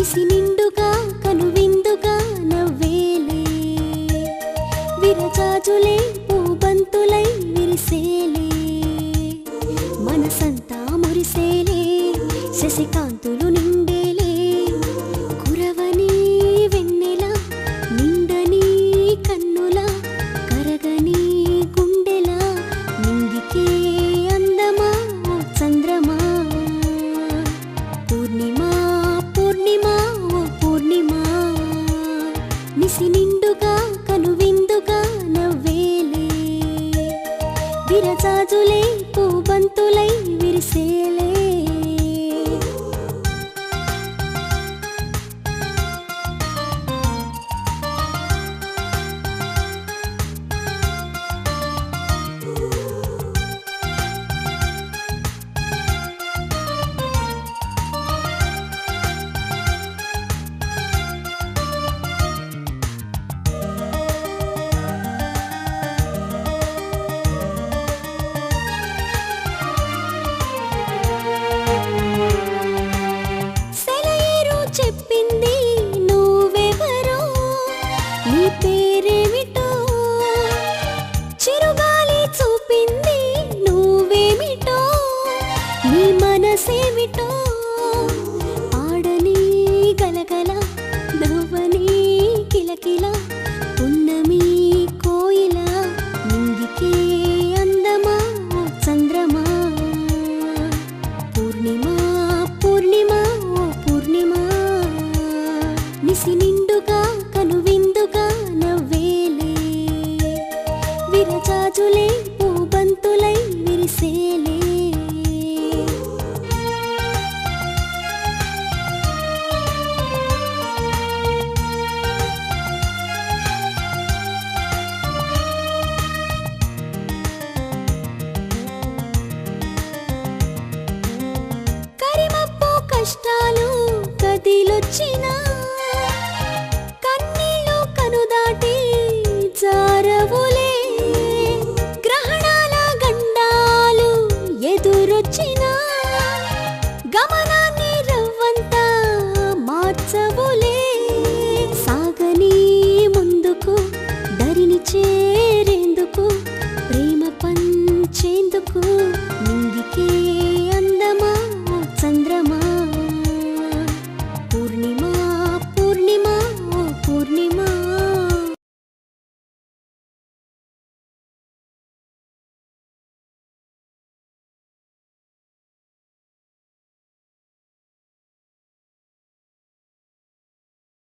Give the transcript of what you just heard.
నిసి నిండుగా కనువిందుగా నవ్వేలే. విరజాజులే పూబంతులై విరిసేలే. మనసంతా మురిసేలే. శశికాంతులు విరజాజులే పూబంతులై విరిసేలే. చెప్పింది నువ్వెవరో? నీ పేరేమిటో? చిరుగాలి చూపింది నువ్వేమిటో? నీ మనసేమిటో? నిసి నిండుగా కనువిందుగా నవ్వేలే. విరజాజులే పూబంతులై విరిసేలే. కరిమప్పు కష్టాలు కదిలొచ్చినా